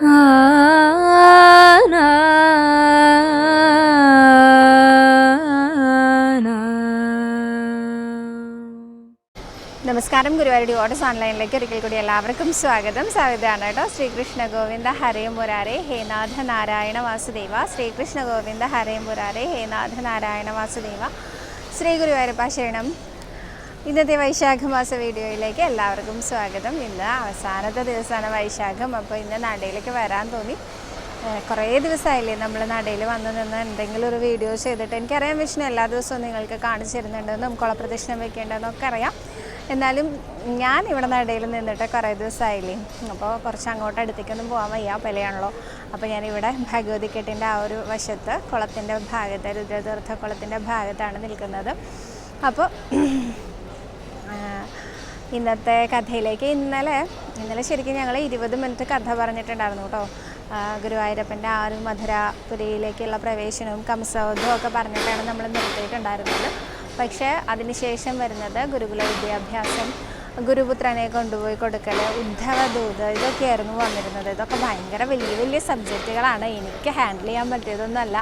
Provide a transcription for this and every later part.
നമസ്കാരം ഗുരുവായൂർ ഓട്ടസ് ഓൺലൈനിലേക്ക് ഒരിക്കൽ കൂടി എല്ലാവർക്കും സ്വാഗതം. സ്വാഗതമാണ് കേട്ടോ. ശ്രീകൃഷ്ണ ഗോവിന്ദ ഹരേ മുരാരേ ഹേനാഥ നാരായണ വാസുദേവ. ശ്രീകൃഷ്ണ ഗോവിന്ദ ഹരേ മുരാരേ ഹേനാഥ നാരായണ വാസുദേവ. ശ്രീ ഗുരുവായൂരപ്പ ശരണം. ഇന്നത്തെ വൈശാഖ മാസ വീഡിയോയിലേക്ക് എല്ലാവർക്കും സ്വാഗതം. ഇന്ന് അവസാനത്തെ ദിവസമാണ് വൈശാഖം. അപ്പോൾ ഇന്ന് നടയിലേക്ക് വരാൻ തോന്നി. കുറേ ദിവസമായില്ലേ നമ്മൾ നടയിൽ വന്ന് നിന്ന് എന്തെങ്കിലും ഒരു വീഡിയോ ചെയ്തിട്ട്. എനിക്കറിയാൻ വിഷ്ണു എല്ലാ ദിവസവും നിങ്ങൾക്ക് കാണിച്ചു തരുന്നുണ്ടെന്നും കുളപ്രദക്ഷിണം വെക്കേണ്ടതെന്നൊക്കെ അറിയാം. എന്നാലും ഞാൻ ഇവിടെ നടയിൽ നിന്നിട്ട് കുറേ ദിവസമായില്ലേ. അപ്പോൾ കുറച്ച് അങ്ങോട്ട് അടുത്തേക്കൊന്നും പോകാൻ വയ്യ പലയാണല്ലോ. അപ്പോൾ ഞാനിവിടെ ഭഗവതിക്കെട്ടിന്റെ ആ ഒരു വശത്ത് കുളത്തിന്റെ ഭാഗത്ത് രുദ്രതീർത്ഥ കുളത്തിന്റെ ഭാഗത്താണ് നിൽക്കുന്നത്. അപ്പോൾ ഇന്നത്തെ കഥയിലേക്ക് ഇന്നലെ ഇന്നലെ ശരിക്കും ഞങ്ങൾ ഇരുപത് മിനിറ്റ് കഥ പറഞ്ഞിട്ടുണ്ടായിരുന്നു കേട്ടോ. ഗുരുവായൂരപ്പന്റെ ആ ഒരു മധുരപുരിയിലേക്കുള്ള പ്രവേശനവും കംസവധവും ഒക്കെ പറഞ്ഞിട്ടാണ് നമ്മൾ നിർത്തിയിട്ടുണ്ടായിരുന്നത്. പക്ഷേ അതിനുശേഷം വരുന്നത് ഗുരുകുല വിദ്യാഭ്യാസം ഗുരുപുത്രനെ കൊണ്ടുപോയി കൊടുക്കൽ ഉദ്ധവദൂത് ഇതൊക്കെയായിരുന്നു വന്നിരുന്നത്. ഇതൊക്കെ ഭയങ്കര വലിയ വലിയ സബ്ജക്റ്റുകളാണ്. എനിക്ക് ഹാൻഡിൽ ചെയ്യാൻ പറ്റിയതൊന്നുമല്ല.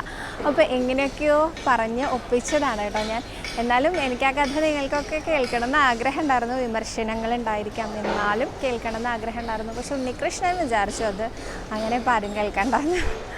അപ്പോൾ എങ്ങനെയൊക്കെയോ പറഞ്ഞ് ഒപ്പിച്ചതാണ് കേട്ടോ ഞാൻ. എന്നാലും എനിക്ക് ആ കഥ നിങ്ങൾക്കൊക്കെ കേൾക്കണം എന്ന് ആഗ്രഹം ഉണ്ടായിരുന്നു വിമർശനങ്ങൾ ഉണ്ടായിരിക്കാം എന്നാലും കേൾക്കണമെന്ന് ആഗ്രഹം ഉണ്ടായിരുന്നു പക്ഷെ ഉണ്ണികൃഷ്ണൻ വിചാരിച്ചു അത് അങ്ങനെ പാരും കേൾക്കണ്ടെന്ന്. ഏഹ്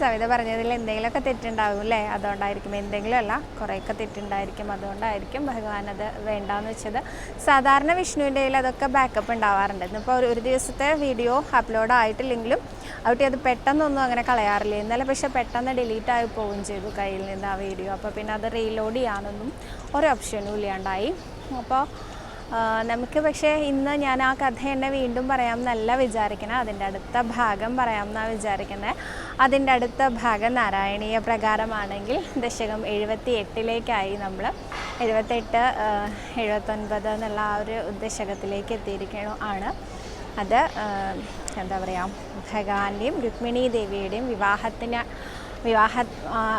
സവിത പറഞ്ഞതിൽ എന്തെങ്കിലുമൊക്കെ തെറ്റുണ്ടാവും അല്ലേ? അതുകൊണ്ടായിരിക്കും. എന്തെങ്കിലും അല്ല കുറേയൊക്കെ തെറ്റുണ്ടായിരിക്കും. അതുകൊണ്ടായിരിക്കും ഭഗവാൻ അത് വേണ്ടാന്ന് വെച്ചത്. സാധാരണ വിഷ്ണുവിന്റെ കയ്യിൽ അതൊക്കെ ബാക്കപ്പ് ഉണ്ടാവാറുണ്ട്. ഇന്നിപ്പോൾ ഒരു ദിവസത്തെ വീഡിയോ അപ്ലോഡ് ആയിട്ടില്ലെങ്കിലും അവിടെ അത് പെട്ടെന്നൊന്നും അങ്ങനെ കളയാറില്ല? ഇന്നലെ പക്ഷേ പെട്ടെന്ന് ഡിലീറ്റ് ആയി പോവുകയും ചെയ്തു കയ്യിൽ നിന്ന് ആ വീഡിയോ അപ്പോൾ പിന്നെ അത് റീലോഡ് ചെയ്യാനൊന്നും ഒരു ഓപ്ഷനും ഇല്ലാണ്ടായി. അപ്പോൾ നമുക്ക് പക്ഷേ ഇന്ന് ഞാൻ ആ കഥ തന്നെ വീണ്ടും പറയാം എന്നല്ല വിചാരിക്കണം. അതിന്റെ അടുത്ത ഭാഗം പറയാം എന്നാണ് വിചാരിക്കുന്നത് അതിന്റെ അടുത്ത ഭാഗം നാരായണീയ പ്രകാരമാണെങ്കിൽ ദശകം എഴുപത്തി എട്ടിലേക്കായി നമ്മൾ എഴുപത്തെട്ട് എഴുപത്തൊൻപത് എന്നുള്ള ആ ഒരു ദശകത്തിലേക്ക് എത്തിയിരിക്കണോ ആണ്. അത് എന്താ പറയുക ഭഗവാന്റെയും രുക്മിണി ദേവിയുടെയും വിവാഹത്തിന് വിവാഹ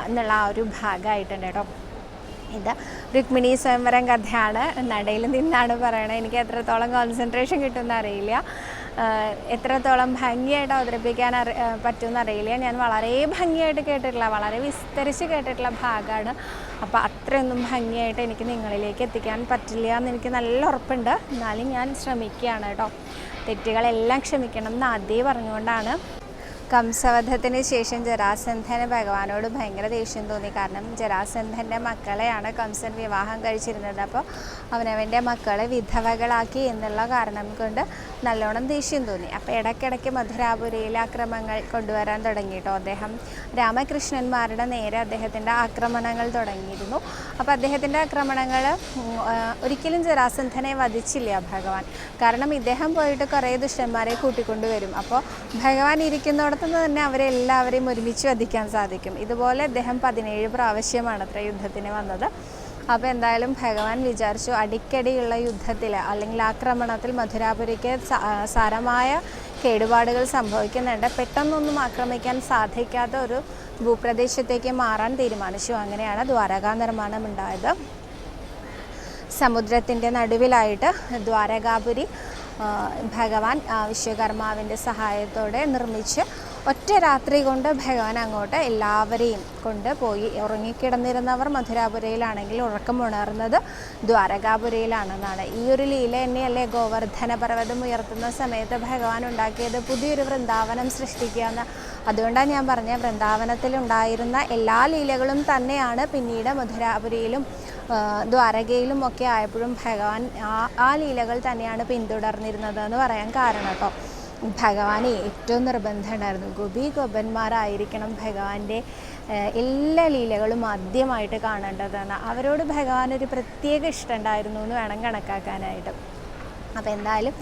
എന്നുള്ള ആ ഒരു ഭാഗമായിട്ടുണ്ട് കേട്ടോ. ഇത്. രുക്മിണി സ്വയംവരം കഥയാണ് നടയിൽ നിന്നാണ് പറയണത്. എനിക്ക് എത്രത്തോളം കോൺസെൻട്രേഷൻ കിട്ടുമെന്ന് അറിയില്ല. എത്രത്തോളം ഭംഗിയായിട്ട് അവതരിപ്പിക്കാൻ അറി പറ്റുമെന്ന് അറിയില്ല. ഞാൻ വളരെ ഭംഗിയായിട്ട് കേട്ടിട്ടുള്ള വളരെ വിസ്തരിച്ച് കേട്ടിട്ടുള്ള ഭാഗമാണ്. അപ്പോൾ അത്രയൊന്നും ഭംഗിയായിട്ട് എനിക്ക് നിങ്ങളിലേക്ക് എത്തിക്കാൻ പറ്റില്ല എന്ന് എനിക്ക് നല്ല ഉറപ്പുണ്ട്. എന്നാലും ഞാൻ ശ്രമിക്കുകയാണ് കേട്ടോ. തെറ്റുകളെല്ലാം ക്ഷമിക്കണം എന്ന് ആദ്യം പറഞ്ഞുകൊണ്ടാണ്. കംസവധത്തിന് ശേഷം ജരാസന്ധന് ഭഗവാനോട് ഭയങ്കര ദേഷ്യം തോന്നി. കാരണം ജരാസന്ധന്റെ മക്കളെയാണ് കംസൻ വിവാഹം കഴിച്ചിരുന്നത്. അപ്പോൾ അവനവന്റെ മക്കളെ വിധവകളാക്കി എന്നുള്ള കാരണം കൊണ്ട് നല്ലോണം ദേഷ്യം തോന്നി. അപ്പോൾ ഇടയ്ക്കിടയ്ക്ക് മധുരാപുരിയിൽ ആക്രമങ്ങൾ കൊണ്ടുവരാൻ തുടങ്ങി കേട്ടോ അദ്ദേഹം രാമകൃഷ്ണന്മാരുടെ നേരെ അദ്ദേഹത്തിന്റെ ആക്രമണങ്ങൾ തുടങ്ങിയിരുന്നു. അപ്പോൾ അദ്ദേഹത്തിന്റെ ആക്രമണങ്ങൾ ഒരിക്കലും ജരാസന്ധനെ വധിച്ചില്ല ഭഗവാൻ. കാരണം ഇദ്ദേഹം പോയിട്ട് കുറേ ദുഷ്ടന്മാരെ കൂട്ടിക്കൊണ്ടുവരും. അപ്പോൾ ഭഗവാൻ ഇരിക്കുന്നിടത്തു നിന്ന് തന്നെ അവരെ എല്ലാവരെയും ഒരുമിച്ച് വധിക്കാൻ സാധിക്കും. ഇതുപോലെ അദ്ദേഹം പതിനേഴ് പ്രാവശ്യമാണ് അത്ര യുദ്ധത്തിന് വന്നത്. അപ്പോൾ എന്തായാലും ഭഗവാൻ വിചാരിച്ചു അടിക്കടിയുള്ള യുദ്ധത്തിൽ അല്ലെങ്കിൽ ആക്രമണത്തിൽ മധുരാപുരിക്ക് സാരമായ കേടുപാടുകൾ സംഭവിക്കുന്നുണ്ട്. പെട്ടെന്നൊന്നും ആക്രമിക്കാൻ സാധിക്കാത്ത ഒരു ഭൂപ്രദേശത്തേക്ക് മാറാൻ തീരുമാനിച്ചു. അങ്ങനെയാണ് ദ്വാരകാ നിർമ്മാണം ഉണ്ടായത്. സമുദ്രത്തിന്റെ നടുവിലായിട്ട് ദ്വാരകാപുരി ഭഗവാൻ വിശ്വകർമാവിന്റെ സഹായത്തോടെ നിർമ്മിച്ച് ഒറ്റ രാത്രി കൊണ്ട് ഭഗവാൻ അങ്ങോട്ട് എല്ലാവരെയും കൊണ്ട് പോയി ഉറങ്ങിക്കിടന്നിരുന്നവർ മധുരാപുരയിലാണെങ്കിൽ ഉറക്കമുണർന്നത് ദ്വാരകാപുരയിലാണെന്നാണ്. ഈ ഒരു ലീല തന്നെയല്ലേ ഗോവർദ്ധന പർവതം ഉയർത്തുന്ന സമയത്ത് ഭഗവാൻ ഉണ്ടാക്കിയത്? പുതിയൊരു വൃന്ദാവനം സൃഷ്ടിക്കുക എന്ന് അതുകൊണ്ടാണ് ഞാൻ പറഞ്ഞ വൃന്ദാവനത്തിൽ ഉണ്ടായിരുന്ന എല്ലാ ലീലകളും തന്നെയാണ് പിന്നീട് മധുരാപുരിയിലും ദ്വാരകയിലും ഒക്കെ ആയപ്പോഴും ഭഗവാൻ ആ ആ ലീലകൾ തന്നെയാണ് പിന്തുടർന്നിരുന്നത് എന്ന് പറയാൻ കാരണം കേട്ടോ. ഭഗവാനെ ഏറ്റവും നിർബന്ധം ഉണ്ടായിരുന്നു ഗോപി ഗോപന്മാരായിരിക്കണം ഭഗവാന്റെ എല്ലാ ലീലകളും ആദ്യമായിട്ട് കാണേണ്ടതെന്ന്. അവരോട് ഭഗവാൻ ഒരു പ്രത്യേക ഇഷ്ടം ഉണ്ടായിരുന്നു എന്ന് വേണം കണക്കാക്കാനായിട്ട്. അപ്പോൾ എന്തായാലും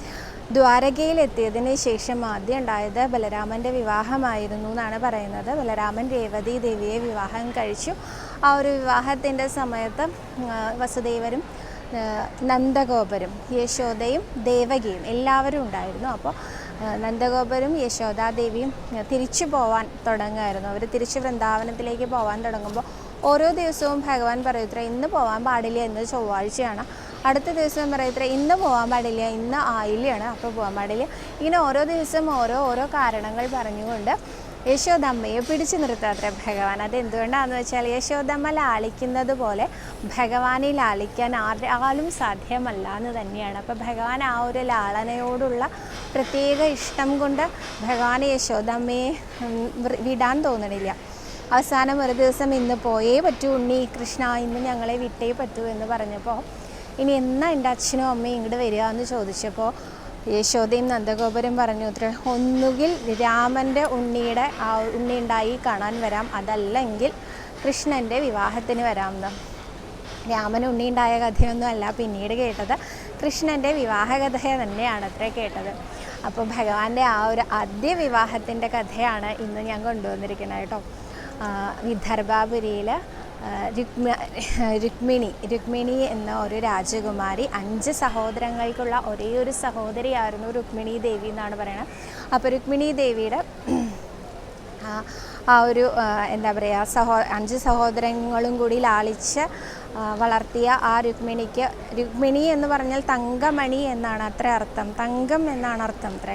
ദ്വാരകയിൽ എത്തിയതിന് ശേഷം ആദ്യം ഉണ്ടായത് ബലരാമന്റെ വിവാഹമായിരുന്നു എന്നാണ് പറയുന്നത്. ബലരാമൻ രേവതി ദേവിയെ വിവാഹം കഴിച്ചു. ആ ഒരു വിവാഹത്തിന്റെ സമയത്ത് വസുദേവരും നന്ദഗോപരും യശോദയും ദേവകിയും എല്ലാവരും ഉണ്ടായിരുന്നു. അപ്പോൾ നന്ദഗോപരും യശോദാദേവിയും തിരിച്ചു പോവാൻ തുടങ്ങുമായിരുന്നു. അവർ തിരിച്ച് വൃന്ദാവനത്തിലേക്ക് പോകാൻ തുടങ്ങുമ്പോൾ ഓരോ ദിവസവും ഭഗവാൻ പറയത്ര ഇന്ന് പോകാൻ പാടില്ല എന്ന് ചൊവ്വാഴ്ചയാണ്. അടുത്ത ദിവസം പറയത്ര ഇന്ന് പോകാൻ പാടില്ല ഇന്ന് ആയില്യാണ് അപ്പോൾ പോകാൻ പാടില്ല. ഇങ്ങനെ ഓരോ ദിവസം ഓരോ ഓരോ കാരണങ്ങൾ പറഞ്ഞുകൊണ്ട് യശോദമ്മയെ പിടിച്ചു നിർത്താത്ര ഭഗവാൻ. അത് എന്തുകൊണ്ടാണെന്ന് വെച്ചാൽ യശോദമ്മ ലാളിക്കുന്നത് പോലെ ഭഗവാനെ ലാളിക്കാൻ ആരാലും സാധ്യമല്ല എന്ന് തന്നെയാണ്. അപ്പോൾ ഭഗവാൻ ആ ഒരു ലാളനയോടുള്ള പ്രത്യേക ഇഷ്ടം കൊണ്ട് ഭഗവാൻ യശോദമ്മയെ വിടാൻ തോന്നണില്ല. അവസാനം ഒരു ദിവസം ഇന്ന് പോയേ പറ്റൂ ഉണ്ണി കൃഷ്ണ ഇന്ന് ഞങ്ങളെ വിട്ടേ പറ്റൂ എന്ന് പറഞ്ഞപ്പോൾ ഇനി എന്നാ എന്റെ അച്ഛനും അമ്മയും ഇങ്ങോട്ട് വരിക? എന്ന് ചോദിച്ചപ്പോൾ യശോദയും നന്ദഗോപുരം പറഞ്ഞു ഉത്തര ഒന്നുകിൽ രാമന്റെ ഉണ്ണിയുടെ ആ ഉണ്ണി ഉണ്ടായി കാണാൻ വരാം. അതല്ലെങ്കിൽ കൃഷ്ണന്റെ വിവാഹത്തിന് വരാമെന്ന്. രാമൻ ഉണ്ണി ഉണ്ടായ കഥയൊന്നും അല്ല പിന്നീട് കേട്ടത്. കൃഷ്ണന്റെ വിവാഹ കഥയെ തന്നെയാണ് അത്ര കേട്ടത്. അപ്പോൾ ഭഗവാന്റെ ആ ഒരു ആദ്യ വിവാഹത്തിന്റെ കഥയാണ് ഇന്ന് ഞാൻ കൊണ്ടുവന്നിരിക്കുന്നത് കേട്ടോ. വിദർഭാപുരിയിൽ രുക്മ രുക്മിണി രുക്മിണി എന്ന ഒരു രാജകുമാരി അഞ്ച് സഹോദരങ്ങൾക്കുള്ള ഒരേ ഒരു സഹോദരിയായിരുന്നു രുക്മിണി ദേവി എന്നാണ് പറയുന്നത് അപ്പോൾ രുക്മിണി ദേവിയുടെ ആ, ഒരു എന്താ പറയുക സഹോ അഞ്ച് സഹോദരങ്ങളും കൂടി ലാളിച്ച് വളർത്തിയ ആ രുക്മിണിക്ക് രുക്മിണി എന്ന് പറഞ്ഞാൽ തങ്കമണി എന്നാണ് അത്ര അർത്ഥം. തങ്കം എന്നാണ് അർത്ഥം അത്ര.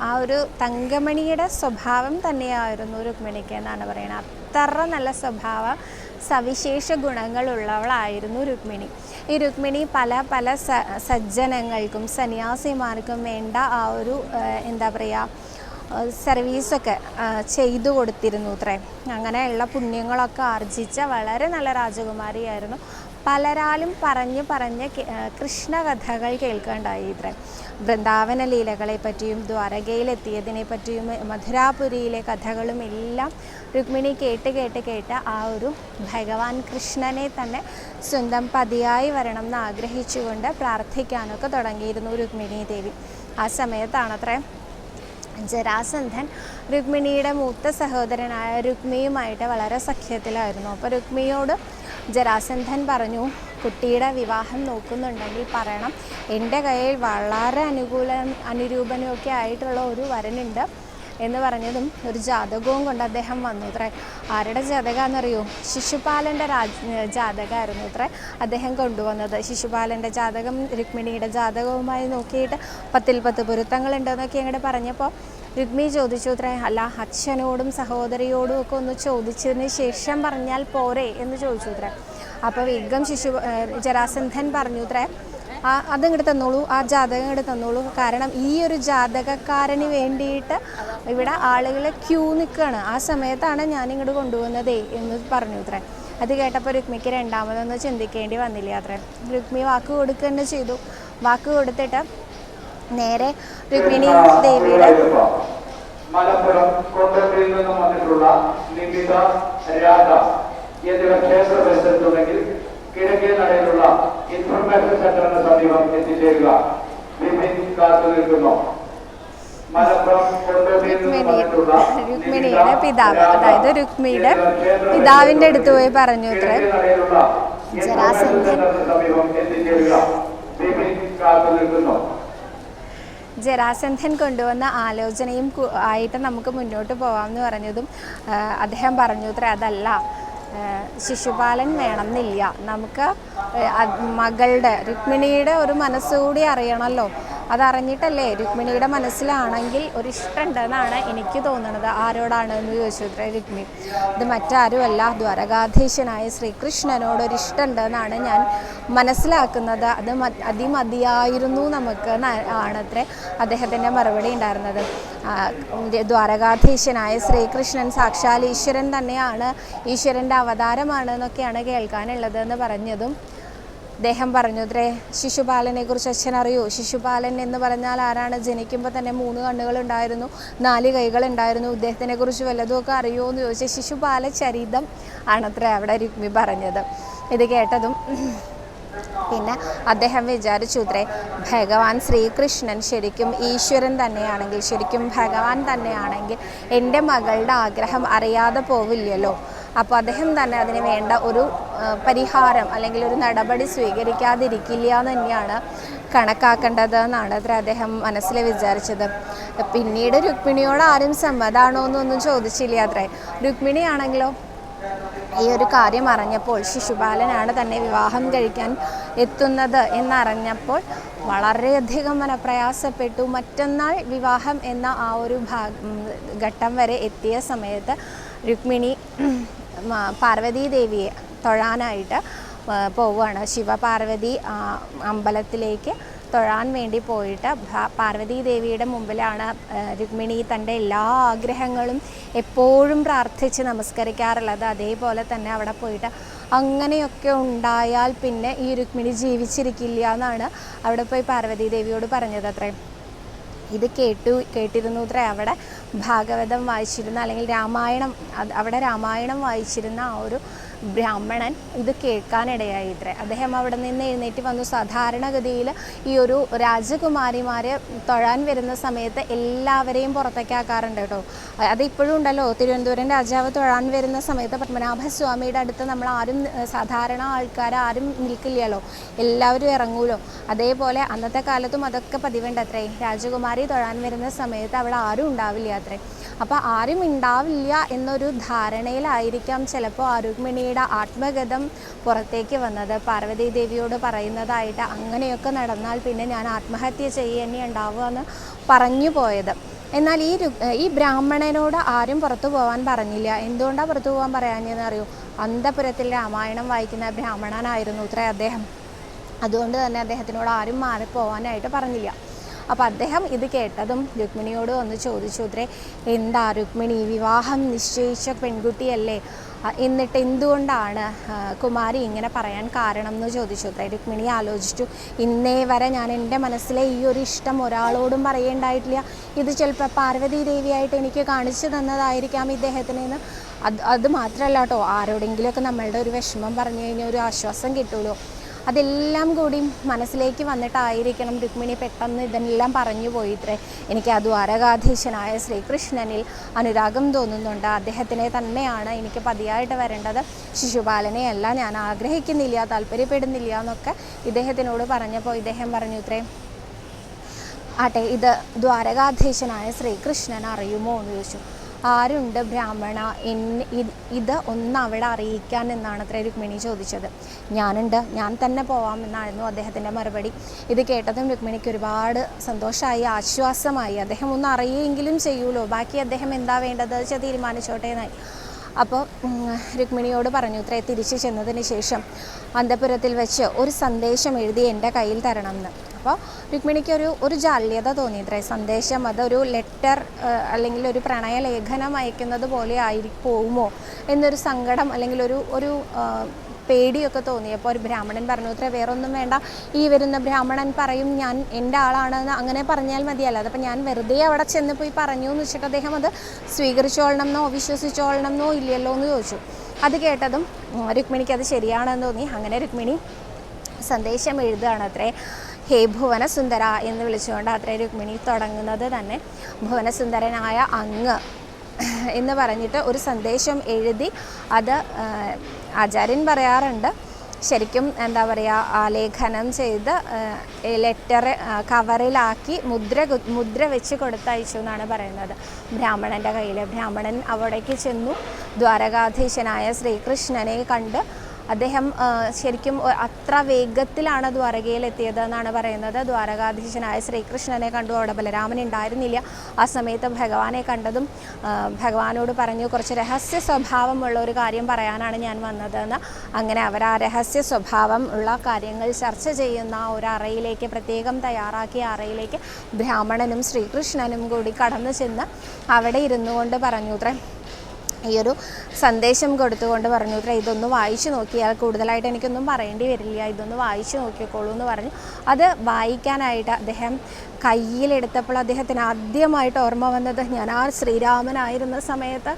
ആ ഒരു തങ്കമണിയുടെ സ്വഭാവം തന്നെയായിരുന്നു രുക്മിണിക്ക് എന്നാണ് പറയുന്നത് അത്ര നല്ല സ്വഭാവ സവിശേഷ ഗുണങ്ങളുള്ളവളായിരുന്നു രുക്മിണി. ഈ രുക്മിണി പല പല സജ്ജനങ്ങൾക്കും സന്യാസിമാർക്കും വേണ്ട ആ ഒരു എന്താ പറയുക സർവീസൊക്കെ ചെയ്തു കൊടുത്തിരുന്നു അത്രേ അങ്ങനെയുള്ള പുണ്യങ്ങളൊക്കെ ആർജിച്ച വളരെ നല്ല രാജകുമാരിയായിരുന്നു പലരാലും പറഞ്ഞ് പറഞ്ഞ് കൃഷ്ണകഥകൾ കേൾക്കേണ്ടായി ഇത്രേ. വൃന്ദാവന ലീലകളെ പറ്റിയും ദ്വാരകയിലെത്തിയതിനെ പറ്റിയും മധുരാപുരിയിലെ കഥകളും എല്ലാം രുക്മിണി കേട്ട് കേട്ട് കേട്ട് ആ ഒരു ഭഗവാൻ കൃഷ്ണനെ തന്നെ സ്വന്തം പതിയായി വരണം എന്ന് ആഗ്രഹിച്ചുകൊണ്ട് പ്രാർത്ഥിക്കാനൊക്കെ തുടങ്ങിയിരുന്നു രുക്മിണി ദേവി ആ സമയത്താണത്രേ ജരാസന്ധൻ രുക്മിണിയുടെ മൂത്ത സഹോദരനായ രുക്മിയുമായിട്ട് വളരെ സഖ്യത്തിലായിരുന്നു. അപ്പോൾ രുക്മിയോട് ജരാസന്ധൻ പറഞ്ഞു കുട്ടിയുടെ വിവാഹം നോക്കുന്നുണ്ടെങ്കിൽ പറയണം. എന്റെ കയ്യിൽ വളരെ അനുകൂല അനുരൂപനമൊക്കെ ആയിട്ടുള്ള ഒരു വരനുണ്ട്. എന്ന് പറഞ്ഞതും ഒരു ജാതകവും കൊണ്ട് അദ്ദേഹം വന്നു അത്രേ ആരുടെ ജാതകമാണെന്നറിയോ ശിശുപാലന്റെ രാജ ജാതകമായിരുന്നു അത്രേ അദ്ദേഹം കൊണ്ടുവന്നത്. ശിശുപാലന്റെ ജാതകം രുക്മിണിയുടെ ജാതകവുമായി നോക്കിയിട്ട് പത്തിൽ പത്ത് പൊരുത്തങ്ങളുണ്ടെന്നൊക്കെ അങ്ങോട്ട് പറഞ്ഞപ്പോൾ രുക്മി ചോദിച്ചു അത്രേ അല്ല അച്ഛനോടും സഹോദരിയോടും ഒക്കെ ഒന്ന് ചോദിച്ചതിന് ശേഷം പറഞ്ഞാൽ പോരെ? എന്ന് ചോദിച്ചു അത്രേ അപ്പോൾ വേഗം ശിശു ജരാസന്ധൻ പറഞ്ഞു അത്രേ ആ അതിങ്ങോട്ട് തന്നോളൂ. ആ ജാതകം ഇങ്ങോട്ട് തന്നോളൂ. കാരണം ഈ ഒരു ജാതകക്കാരന് വേണ്ടിയിട്ട് ഇവിടെ ആളുകൾ ക്യൂ നിൽക്കുകയാണ് ആ സമയത്താണ് ഞാൻ ഇങ്ങോട്ട് കൊണ്ടുവന്നതേ എന്ന് പറഞ്ഞു അത്രേ അത് കേട്ടപ്പോൾ രുക്മിക്ക് രണ്ടാമതൊന്ന് ചിന്തിക്കേണ്ടി വന്നില്ല അത്രേ രുക്മി വാക്ക് കൊടുക്കുക തന്നെ ചെയ്തു. വാക്ക് കൊടുത്തിട്ട് നേരെ രുക്മിണി ദേവിയുടെ മലപ്പുറം കോട്ടയത്തിൽ നിന്നും വന്നിട്ടുള്ള നിമിത രാധ. എന്നിവ ക്ഷേത്ര പരിസരത്തുണ്ടെങ്കിൽ കിഴക്കേ നടയിലുള്ള ഇൻഫർമേഷൻ സെന്ററിന് സമീപം എത്തിച്ചേരുക. വിപിൻ കാത്തു നിൽക്കുന്നു. രുക്മിണിയുടെ പിതാവ് അതായത് രുക്മിയുടെ പിതാവിന്റെ അടുത്ത് പോയി പറഞ്ഞു ജരാസന്ധൻ. കൊണ്ടുവന്ന ആലോചനയും ആയിട്ട് നമുക്ക് മുന്നോട്ട് പോകാമെന്ന് പറഞ്ഞതും അദ്ദേഹം പറഞ്ഞു അത്ര അതല്ല ശിശുപാലൻ വേണമെന്നില്ല. നമുക്ക് മകളുടെ രുക്മിണിയുടെ ഒരു മനസ്സുകൂടി അറിയണമല്ലോ അതറിഞ്ഞിട്ടല്ലേ രുക്മിണിയുടെ മനസ്സിലാണെങ്കിൽ ഒരു ഇഷ്ടമുണ്ടെന്നാണ് എനിക്ക് തോന്നുന്നത് ആരോടാണ് എന്ന് ചോദിച്ചു രുക്മിണി ഇത് മറ്റാരുമല്ല ദ്വാരകാധീശനായ ശ്രീകൃഷ്ണനോട് ഒരു ഇഷ്ടമുണ്ടെന്നാണ് ഞാൻ മനസ്സിലാക്കുന്നത്. അത് അതിമതിയായിരുന്നു നമുക്ക് ആണത്രേ അദ്ദേഹത്തിന്റെ മറുപടി ഉണ്ടായിരുന്നത്. ദ്വാരകാധീശനായ ശ്രീകൃഷ്ണൻ സാക്ഷാൽ ഈശ്വരൻ തന്നെയാണ്. ഈശ്വരന്റെ അവതാരമാണ് എന്നൊക്കെയാണ് കേൾക്കാനുള്ളത് എന്ന് പറഞ്ഞതും അദ്ദേഹം പറഞ്ഞു അത്രേ ശിശുപാലനെ കുറിച്ച് അച്ഛൻ അറിയൂ. ശിശുപാലൻ എന്ന് പറഞ്ഞാൽ ആരാണ്? ജനിക്കുമ്പോൾ തന്നെ മൂന്ന് കണ്ണുകൾ ഉണ്ടായിരുന്നു നാല് കൈകൾ ഉണ്ടായിരുന്നു. ഇദ്ദേഹത്തിനെ കുറിച്ച് വല്ലതുമൊക്കെ അറിയുമോ എന്ന് ചോദിച്ചാൽ ശിശുപാല ചരിതം ആണത്രേ അവിടെ രുക്മി പറഞ്ഞത്. ഇത് കേട്ടതും പിന്നെ അദ്ദേഹം വിചാരിച്ചു അത്രേ ഭഗവാൻ ശ്രീകൃഷ്ണൻ ശരിക്കും ഈശ്വരൻ തന്നെയാണെങ്കിൽ ശരിക്കും ഭഗവാൻ തന്നെയാണെങ്കിൽ എന്റെ മകളുടെ ആഗ്രഹം അറിയാതെ പോവില്ലല്ലോ. അപ്പോൾ അദ്ദേഹം തന്നെ അതിന് വേണ്ട ഒരു പരിഹാരം അല്ലെങ്കിൽ ഒരു നടപടി സ്വീകരിക്കാതിരിക്കില്ല എന്ന് തന്നെയാണ് കണക്കാക്കേണ്ടത് എന്നാണ് അത്ര അദ്ദേഹം മനസ്സിൽ വിചാരിച്ചത്. പിന്നീട് രുക്മിണിയോട് ആരും സമ്മതാണോ എന്നൊന്നും ചോദിച്ചില്ല അത്രേ. രുക്മിണിയാണെങ്കിലോ ഈ ഒരു കാര്യം അറിഞ്ഞപ്പോൾ ശിശുപാലനാണ് തന്നെ വിവാഹം കഴിക്കാൻ എത്തുന്നത് എന്നറിഞ്ഞപ്പോൾ വളരെയധികം മനപ്രയാസപ്പെട്ടു. മറ്റന്നാൾ വിവാഹം എന്ന ആ ഒരു ഭാഗ ഘട്ടം വരെ എത്തിയ സമയത്ത് രുക്മിണി പാർവതീ ദേവിയെ തൊഴാനായിട്ട് പോവുകയാണ്. ശിവപാർവതി അമ്പലത്തിലേക്ക് തൊഴാൻ വേണ്ടി പോയിട്ട് പാർവതീദേവിയുടെ പാർവതീ ദേവിയുടെ മുമ്പിലാണ് രുക്മിണി തന്റെ എല്ലാ ആഗ്രഹങ്ങളും എപ്പോഴും പ്രാർത്ഥിച്ച് നമസ്കരിക്കാറുള്ളത്. അതേപോലെ തന്നെ അവിടെ പോയിട്ട് അങ്ങനെയൊക്കെ ഉണ്ടായാൽ പിന്നെ ഈ രുക്മിണി ജീവിച്ചിരിക്കില്ല എന്നാണ് അവിടെ പോയി പാർവതീദേവിയോട് പറഞ്ഞത് അത്രേ ഇത് കേട്ടു കേട്ടിരുന്നു അവിടെ ഭാഗവതം വായിച്ചിരുന്ന അല്ലെങ്കിൽ രാമായണം അവിടെ രാമായണം വായിച്ചിരുന്ന ആ ഒരു ബ്രാഹ്മണൻ ഇത് കേൾക്കാനിടയായി ഇത്രേ. അദ്ദേഹം അവിടെ നിന്ന് എഴുന്നേറ്റ് വന്നു. സാധാരണഗതിയിൽ ഈ ഒരു രാജകുമാരിമാരെ തൊഴാൻ വരുന്ന സമയത്ത് എല്ലാവരെയും പുറത്തേക്കാക്കാറുണ്ട് കേട്ടോ. അതിപ്പോഴും ഉണ്ടല്ലോ തിരുവനന്തപുരം രാജാവ് തൊഴാൻ വരുന്ന സമയത്ത് പത്മനാഭസ്വാമിയുടെ അടുത്ത് നമ്മൾ ആരും സാധാരണ ആൾക്കാർ ആരും നിൽക്കില്ലല്ലോ. എല്ലാവരും ഇറങ്ങൂലോ. അതേപോലെ അന്നത്തെ കാലത്തും അതൊക്കെ പതിവുണ്ട് അത്രേ. രാജകുമാരി തൊഴാൻ വരുന്ന സമയത്ത് അവിടെ ആരും ഉണ്ടാവില്ല അത്രേ. അപ്പോൾ ആരും ഉണ്ടാവില്ല എന്നൊരു ധാരണയിലായിരിക്കാം ചിലപ്പോൾ അരുക്മിണിയുടെ ആത്മഗതം പുറത്തേക്ക് വന്നത്. പാർവതി ദേവിയോട് പറയുന്നതായിട്ട് അങ്ങനെയൊക്കെ നടന്നാൽ പിന്നെ ഞാൻ ആത്മഹത്യ ചെയ്യന്നെ ഉണ്ടാവുക എന്ന് പറഞ്ഞു പോയത്. എന്നാൽ ഈ ഈ ബ്രാഹ്മണനോട് ആരും പുറത്തു പോകാൻ പറഞ്ഞില്ല. എന്തുകൊണ്ടാണ് പുറത്തു പോകാൻ പറയാഞ്ഞതെന്ന് അറിയൂ? അന്തപുരത്തിൽ രാമായണം വായിക്കുന്ന ബ്രാഹ്മണനായിരുന്നു ഇത്രേ അദ്ദേഹം. അതുകൊണ്ട് തന്നെ അദ്ദേഹത്തിനോട് ആരും മാറി പോകാനായിട്ട് പറഞ്ഞില്ല. അപ്പോൾ അദ്ദേഹം ഇത് കേട്ടതും രുക്മിണിയോട് വന്ന് ചോദിച്ചു ഇത്രേ എന്താ രുക്മിണി വിവാഹം നിശ്ചയിച്ച പെൺകുട്ടിയല്ലേ? എന്നിട്ട് എന്തുകൊണ്ടാണ് കുമാരി ഇങ്ങനെ പറയാൻ കാരണം എന്ന് ചോദിച്ചു. രുക്മിണി ആലോചിച്ചു. ഇന്നേ വരെ ഞാൻ എന്റെ മനസ്സിലെ ഈ ഒരു ഇഷ്ടം ഒരാളോടും പറയേണ്ടായിട്ടില്ല. ഇത് ചിലപ്പോൾ പാർവതി ദേവിയായിട്ട് എനിക്ക് കാണിച്ചു തന്നതായിരിക്കാം ഇദ്ദേഹത്തിന് എന്ന്. അത് അത് മാത്രമല്ല കേട്ടോ ആരോടെങ്കിലുമൊക്കെ നമ്മളുടെ ഒരു വിഷമം പറഞ്ഞു കഴിഞ്ഞാൽ ഒരു ആശ്വാസം കിട്ടുമല്ലോ അതെല്ലാം കൂടി മനസ്സിലേക്ക് വന്നിട്ടായിരിക്കണം രുക്മിണി പെട്ടെന്ന് ഇതെല്ലാം പറഞ്ഞു പോയിത്രേ. എനിക്ക് ആ ദ്വാരകാധീശനായ ശ്രീകൃഷ്ണനിൽ അനുരാഗം തോന്നുന്നുണ്ട്. അദ്ദേഹത്തിനെ തന്നെയാണ് എനിക്ക് പതിയായിട്ട് വരേണ്ടത്. ശിശുപാലനെയല്ല ഞാൻ ആഗ്രഹിക്കുന്നില്ല താല്പര്യപ്പെടുന്നില്ല എന്നൊക്കെ ഇദ്ദേഹത്തിനോട് പറഞ്ഞപ്പോൾ ഇദ്ദേഹം പറഞ്ഞു ഇത്രേ ആട്ടെ ഇത് ദ്വാരകാധീശനായ ശ്രീകൃഷ്ണൻ അറിയുമോ? എന്ന് ചോദിച്ചു. ആരുണ്ട് ബ്രാഹ്മണ? എന്നെ ഇത് ഒന്ന് അവിടെ അറിയിക്കാൻ എന്നാണ് അത്ര രുക്മിണി ചോദിച്ചത്. ഞാനുണ്ട് ഞാൻ തന്നെ പോവാം എന്നായിരുന്നു അദ്ദേഹത്തിന്റെ മറുപടി. ഇത് കേട്ടതും രുക്മിണിക്ക് ഒരുപാട് സന്തോഷമായി ആശ്വാസമായി. അദ്ദേഹം ഒന്ന് അറിയുമെങ്കിലും ചെയ്യൂലോ ബാക്കി അദ്ദേഹം എന്താ വേണ്ടത് വെച്ചാൽ തീരുമാനിച്ചോട്ടെ എന്നായി. അപ്പോൾ രുക്മിണിയോട് പറഞ്ഞു ഇത്രേ തിരിച്ചു ചെന്നതിന് ശേഷം അന്തപുരത്തിൽ വെച്ച് ഒരു സന്ദേശം എഴുതി എന്റെ കയ്യിൽ തരണം എന്ന് അപ്പോൾ രുക്മിണിക്ക് ഒരു ഒരു ജാല്യത തോന്നി ഇത്രേ. സന്ദേശം അതൊരു ലെറ്റർ അല്ലെങ്കിൽ ഒരു പ്രണയലേഖനം അയക്കുന്നത് പോലെ ആയി പോകുമോ എന്നൊരു സങ്കടം അല്ലെങ്കിൽ ഒരു ഒരു പേടിയൊക്കെ തോന്നിയപ്പോൾ ഒരു ബ്രാഹ്മണൻ പറഞ്ഞു ഇത്ര വേറൊന്നും വേണ്ട. ഈ വരുന്ന ബ്രാഹ്മണൻ പറയും ഞാൻ എന്റെ ആളാണെന്ന് അങ്ങനെ പറഞ്ഞാൽ മതിയല്ല. അതപ്പോൾ ഞാൻ വെറുതെ അവിടെ ചെന്ന് പോയി പറഞ്ഞു എന്ന് വെച്ചിട്ട് അദ്ദേഹം അത് സ്വീകരിച്ചോളണം എന്നോ വിശ്വസിച്ചോളണം എന്നോ ഇല്ലല്ലോ എന്ന് ചോദിച്ചു. അത് കേട്ടതും രുക്മിണിക്ക് അത് ശരിയാണെന്ന് തോന്നി. അങ്ങനെ രുക്മിണി സന്ദേശം എഴുതുകയാണ് അത്രേ. ഹേ ഭുവനസുന്ദര എന്ന് വിളിച്ചുകൊണ്ട് അത്രേ രുക്മിണി തുടങ്ങുന്നത് തന്നെ. ഭുവനസുന്ദരനായ അങ്ങ് എന്ന് പറഞ്ഞിട്ട് ഒരു സന്ദേശം എഴുതി അത് ആചാര്യൻ പറയാറുണ്ട്. ശരിക്കും എന്താ പറയുക ലേഖനം ചെയ്ത് ലെറ്റർ കവറിലാക്കി മുദ്ര മുദ്ര വെച്ച് കൊടുത്തയച്ചു എന്നാണ് പറയുന്നത്. ബ്രാഹ്മണന്റെ കയ്യിൽ ബ്രാഹ്മണൻ അവിടേക്ക് ചെന്നു ദ്വാരകാധീശനായ ശ്രീകൃഷ്ണനെ കണ്ട് അദ്ദേഹം ശരിക്കും അത്ര വേഗത്തിലാണ് എന്നാണ് പറയുന്നത്. ദ്വാരകാധീശനായ ശ്രീകൃഷ്ണനെ കണ്ടു. അവിടെ ബലരാമൻ ഉണ്ടായിരുന്നില്ല. ആ സമയത്ത് ഭഗവാനെ കണ്ടതും ഭഗവാനോട് പറഞ്ഞു കുറച്ച് രഹസ്യ സ്വഭാവമുള്ള ഒരു കാര്യം പറയാനാണ് ഞാൻ വന്നതെന്ന്. അങ്ങനെ അവർ ആ രഹസ്യ സ്വഭാവം ഉള്ള കാര്യങ്ങൾ ചർച്ച ചെയ്യുന്ന ഒരു അറയിലേക്ക് പ്രത്യേകം തയ്യാറാക്കിയ അറയിലേക്ക് ബ്രാഹ്മണനും ശ്രീകൃഷ്ണനും കൂടി കടന്നു ചെന്ന് അവിടെ ഇരുന്നു കൊണ്ട് പറഞ്ഞു ഈ ഒരു സന്ദേശം കൊടുത്തുകൊണ്ട് പറഞ്ഞു ഇതൊന്ന് വായിച്ചു നോക്കിയാൽ കൂടുതലായിട്ട് എനിക്കൊന്നും പറയേണ്ടി വരില്ല. ഇതൊന്ന് വായിച്ചു നോക്കിക്കോളൂ എന്ന് പറഞ്ഞു. അത് വായിക്കാനായിട്ട് അദ്ദേഹം കയ്യിലെടുത്തപ്പോൾ അദ്ദേഹത്തിന് ആദ്യമായിട്ട് ഓർമ്മ വന്നത് ഞാൻ ആ ശ്രീരാമനായിരുന്ന സമയത്ത്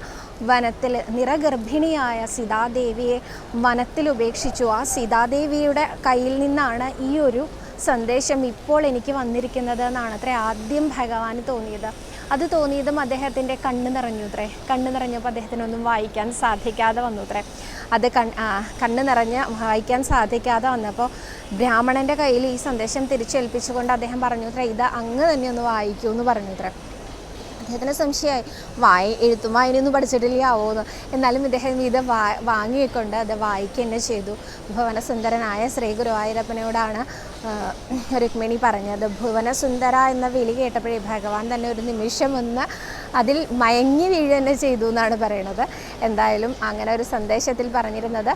വനത്തിൽ നിറഗർഭിണിയായ സീതാദേവിയെ വനത്തിൽ ഉപേക്ഷിച്ചു. ആ സീതാദേവിയുടെ കയ്യിൽ നിന്നാണ് ഈ ഒരു സന്ദേശം ഇപ്പോൾ എനിക്ക് വന്നിരിക്കുന്നത് എന്നാണ് അത്ര ആദ്യം ഭഗവാന് തോന്നിയത്. അത് തോന്നിയതും അദ്ദേഹത്തിന്റെ കണ്ണ് നിറഞ്ഞു അത്രേ കണ്ണ് നിറഞ്ഞപ്പോൾ അദ്ദേഹത്തിനൊന്നും വായിക്കാൻ സാധിക്കാതെ വന്നു അത്രേ അത് കണ്ണ് നിറഞ്ഞ് വായിക്കാൻ സാധിക്കാതെ വന്നപ്പോൾ ബ്രാഹ്മണന്റെ കയ്യിൽ ഈ സന്ദേശം തിരിച്ചേൽപ്പിച്ചുകൊണ്ട് അദ്ദേഹം പറഞ്ഞു അത്രേ ഇത് അങ്ങ് തന്നെ ഒന്ന് വായിക്കൂ എന്ന് പറഞ്ഞു അത്രേ ഇതിന് സംശയമായി. വായി എഴുത്തും വായനയൊന്നും പഠിച്ചിട്ടില്ല ആവോന്ന് എന്നാലും ഇദ്ദേഹം ഇത് വാ വാങ്ങിക്കൊണ്ട് അത് വായിക്കുക തന്നെ ചെയ്തു. ഭുവനസുന്ദരനായ ശ്രീ ഗുരുവായൂരപ്പനോടാണ് രുക്മിണി പറഞ്ഞത്. ഭുവനസുന്ദര എന്ന വിളി കേട്ടപ്പോഴേ ഭഗവാൻ തന്നെ ഒരു നിമിഷം ഒന്ന് അതിൽ മയങ്ങി വീഴുക തന്നെ ചെയ്തു എന്നാണ് പറയണത്. എന്തായാലും അങ്ങനെ ഒരു സന്ദേശത്തിൽ പറഞ്ഞിരുന്നത്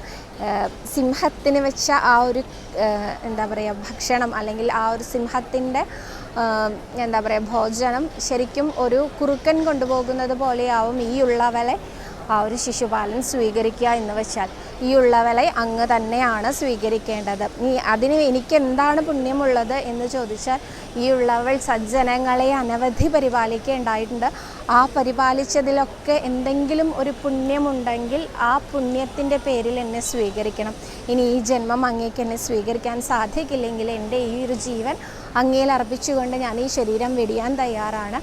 സിംഹത്തിന് വെച്ച ആ ഒരു എന്താ പറയുക ഭക്ഷണം അല്ലെങ്കിൽ ആ ഒരു സിംഹത്തിന്റെ എന്താ പറയുക ഭോജനം ശരിക്കും ഒരു കുറുക്കൻ കൊണ്ടുപോകുന്നത് പോലെയാവും ഈ ഉള്ളവലെ ആ ഒരു ശിശുപാലൻ സ്വീകരിക്കുക എന്ന് വെച്ചാൽ ഈ ഉള്ളവളെ അങ്ങ് തന്നെയാണ് സ്വീകരിക്കേണ്ടത്. ഈ അതിന് എനിക്ക് എന്താണ് പുണ്യമുള്ളത് എന്ന് ചോദിച്ചാൽ ഈ ഉള്ളവൾ സജ്ജനങ്ങളെ അനവധി പരിപാലിക്കേണ്ടായിട്ടുണ്ട്. ആ പരിപാലിച്ചതിലൊക്കെ എന്തെങ്കിലും ഒരു പുണ്യമുണ്ടെങ്കിൽ ആ പുണ്യത്തിന്റെ പേരിൽ എന്നെ സ്വീകരിക്കണം. ഇനി ഈ ജന്മം അങ്ങേക്ക് എന്നെ സ്വീകരിക്കാൻ സാധിക്കില്ലെങ്കിൽ എന്റെ ഈ ഒരു ജീവൻ അങ്ങയിൽ അർപ്പിച്ചുകൊണ്ട് ഞാൻ ഈ ശരീരം വെടിയാൻ തയ്യാറാണ്.